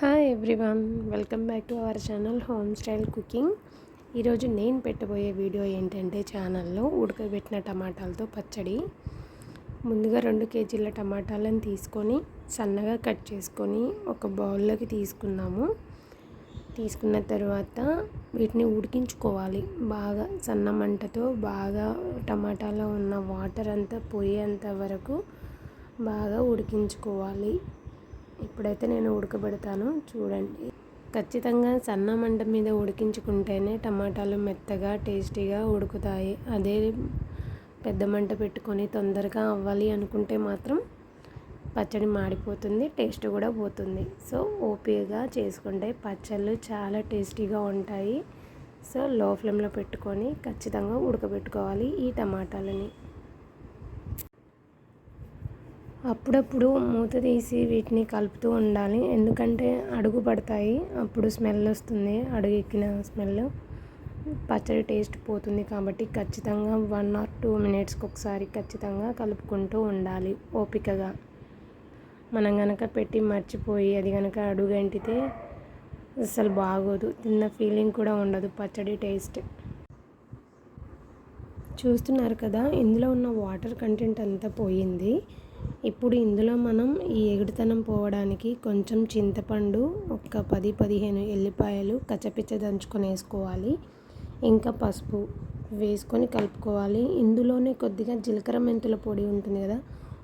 Hi everyone welcome back to our channel home style cooking ఈరోజు నేను పెట్టబోయే video ఏంటంటే ఛానల్లో ఉడకబెట్టిన టమాటాలతో పచ్చడి. ముందుగా రెండు కేజీల టమాటాలను తీసుకొని సన్నగా కట్ చేసుకొని ఒక బౌల్లోకి తీసుకున్నాము. తీసుకున్న తర్వాత వీటిని ఉడికించుకోవాలి. బాగా సన్న మంటతో బాగా టమాటాలో ఉన్న వాటర్ అంతా పోయేంత వరకు బాగా ఉడికించుకోవాలి. ఇప్పుడైతే నేను ఉడకబెడతాను. చూడండి. ఖచ్చితంగా సన్న మంట మీద ఉడికించుకుంటేనే టమాటాలు మెత్తగా టేస్టీగా ఉడుకుతాయి. అదే పెద్ద మంట పెట్టుకొని తొందరగా అవ్వాలి అనుకుంటే మాత్రం పచ్చడి మాడిపోతుంది టేస్ట్ కూడా పోతుంది. సో ఓపికగా చేసుకుంటే పచ్చళ్ళు చాలా టేస్టీగా ఉంటాయి. సో లో ఫ్లేమ్లో పెట్టుకొని ఖచ్చితంగా ఉడకబెట్టుకోవాలి ఈ టమాటాలని. అప్పుడప్పుడు మూత తీసి వీటిని కలుపుతూ ఉండాలి. ఎందుకంటే అడుగు పడతాయి. అప్పుడు స్మెల్ వస్తుంది. అడుగు ఎక్కిన స్మెల్ పచ్చడి టేస్ట్ పోతుంది కాబట్టి ఖచ్చితంగా వన్ ఆర్ టూ మినిట్స్కి ఒకసారి ఖచ్చితంగా కలుపుకుంటూ ఉండాలి ఓపికగా. మనం కనుక పెట్టి మర్చిపోయి అది కనుక అడుగు అంటితే అసలు బాగోదు. తిన్న ఫీలింగ్ కూడా ఉండదు పచ్చడి టేస్ట్. చూస్తున్నారు కదా ఇందులో ఉన్న వాటర్ కంటెంట్ అంతా పోయింది. ఇప్పుడు ఇందులో మనం ఈ ఎగుడుతనం పోవడానికి కొంచెం చింతపండు ఒక పది పదిహేను ఎల్లిపాయలు కచ్చపిచ్చ దంచుకొని వేసుకోవాలి. ఇంకా పసుపు వేసుకొని కలుపుకోవాలి. ఇందులోనే కొద్దిగా జీలకర్ర మెంతుల పొడి ఉంటుంది కదా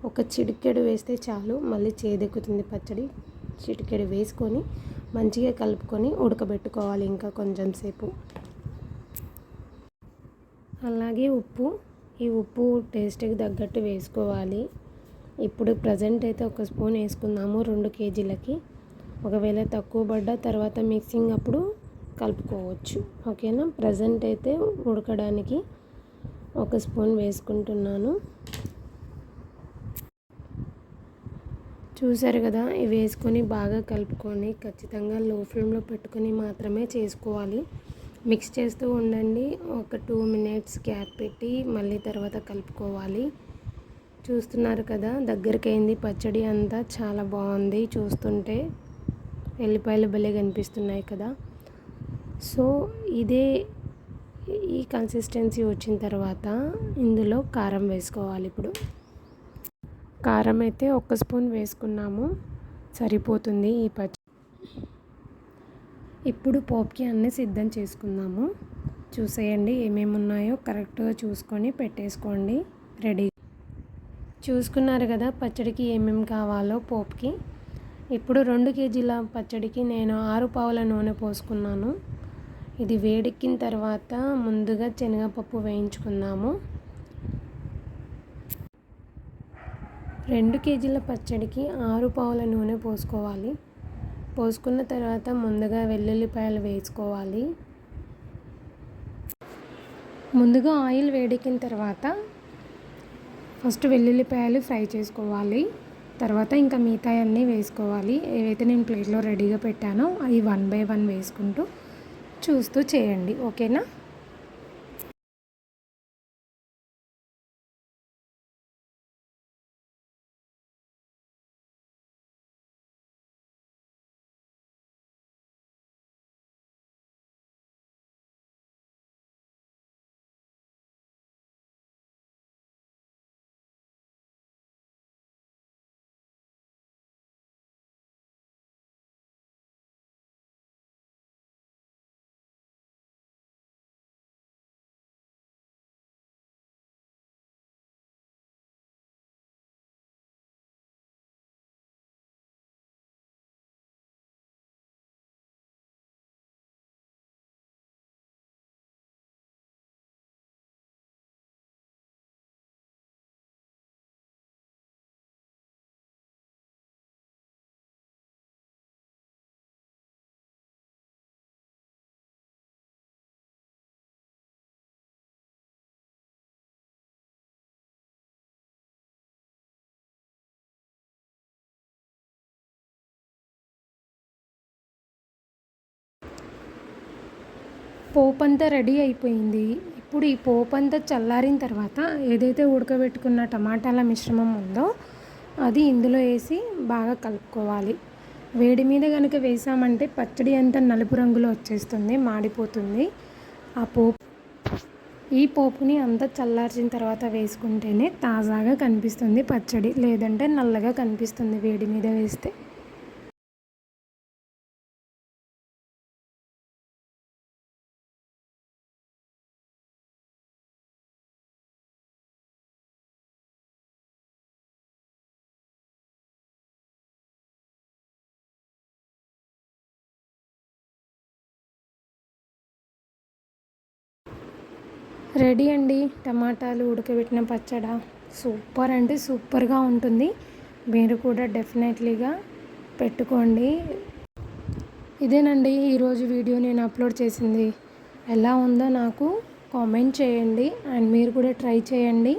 ఒక చిటికెడు వేస్తే చాలు. మళ్ళీ చేదెక్కుతుంది పచ్చడి చిటికెడు వేసుకొని మంచిగా కలుపుకొని ఉడకబెట్టుకోవాలి ఇంకా కొంచెం సేపు. అలాగే ఉప్పు ఈ ఉప్పు టేస్ట్కి తగ్గట్టు వేసుకోవాలి. ఇప్పుడు ప్రజెంట్ అయితే ఒక స్పూన్ వేసుకుందాము రెండు కేజీలకి. ఒకవేళ తక్కువ పడ్డ తర్వాత మిక్సింగ్ అప్పుడు కలుపుకోవచ్చు. ఓకేనా? ప్రజెంట్ అయితే ఉడకడానికి ఒక స్పూన్ వేసుకుంటున్నాను. చూసారు కదా? ఇవి వేసుకొని బాగా కలుపుకొని ఖచ్చితంగా లో ఫ్లేమ్లో పెట్టుకొని మాత్రమే చేసుకోవాలి. మిక్స్ చేస్తూ ఉండండి. ఒక టూ మినిట్స్ గ్యాప్ పెట్టి మళ్ళీ తర్వాత కలుపుకోవాలి. చూస్తున్నారు కదా దగ్గరికి అయింది పచ్చడి అంతా చాలా బాగుంది చూస్తుంటే. ఎల్లిపాయలు భలే కనిపిస్తున్నాయి కదా. సో ఇదే ఈ కన్సిస్టెన్సీ వచ్చిన తర్వాత ఇందులో కారం వేసుకోవాలి ఇప్పుడు. కారం అయితే ఒక్క స్పూన్ వేసుకున్నాము సరిపోతుంది ఈ పచ్చి. ఇప్పుడు పోప్కి అన్నీ సిద్ధం చేసుకుందాము. చూసేయండి ఏమేమి ఉన్నాయో కరెక్ట్గా చూసుకొని పెట్టేసుకోండి రెడీ చూసుకున్నారు కదా పచ్చడికి ఏమేమి కావాలో పోపుకి. ఇప్పుడు రెండు కేజీల పచ్చడికి నేను ఆరు పావుల నూనె పోసుకున్నాను. ఇది వేడెక్కిన తర్వాత ముందుగా శనగపప్పు వేయించుకుందాము. రెండు కేజీల పచ్చడికి ఆరు పావుల నూనె పోసుకోవాలి. పోసుకున్న తర్వాత ముందుగా వెల్లుల్లిపాయలు వేసుకోవాలి. ముందుగా ఆయిల్ వేడెక్కిన తర్వాత ఫస్ట్ వెల్లుల్లిపాయలు ఫ్రై చేసుకోవాలి. తర్వాత ఇంకా మిగతా అన్నీ వేసుకోవాలి. ఏవైతే నేను ప్లేట్లో రెడీగా పెట్టానో అవి వన్ బై వన్ వేసుకుంటూ చూస్తూ చేయండి. ఓకేనా? పోపు అంతా రెడీ అయిపోయింది. ఇప్పుడు ఈ పోపు అంతా చల్లారిన తర్వాత ఏదైతే ఉడకబెట్టుకున్న టమాటాల మిశ్రమం ఉందో అది ఇందులో వేసి బాగా కలుపుకోవాలి. వేడి మీద కనుక వేసామంటే పచ్చడి అంతా నలుపు రంగులో వచ్చేస్తుంది మాడిపోతుంది. ఆ పోపు ఈ పోపుని అంతా చల్లార్చిన తర్వాత వేసుకుంటేనే తాజాగా కనిపిస్తుంది పచ్చడి. లేదంటే నల్లగా కనిపిస్తుంది వేడి మీద వేస్తే. రెడీ అండి. టమాటాలు ఉడకబెట్టిన పచ్చడ. సూపర్ అంటే సూపర్గా ఉంటుంది. మీరు కూడా డెఫినెట్లీగా పెట్టుకోండి. ఇదేనండి. ఈరోజు వీడియో నేను అప్లోడ్ చేసింది. ఎలా ఉందో నాకు కామెంట్ చేయండి. అండ్ మీరు కూడా ట్రై చేయండి.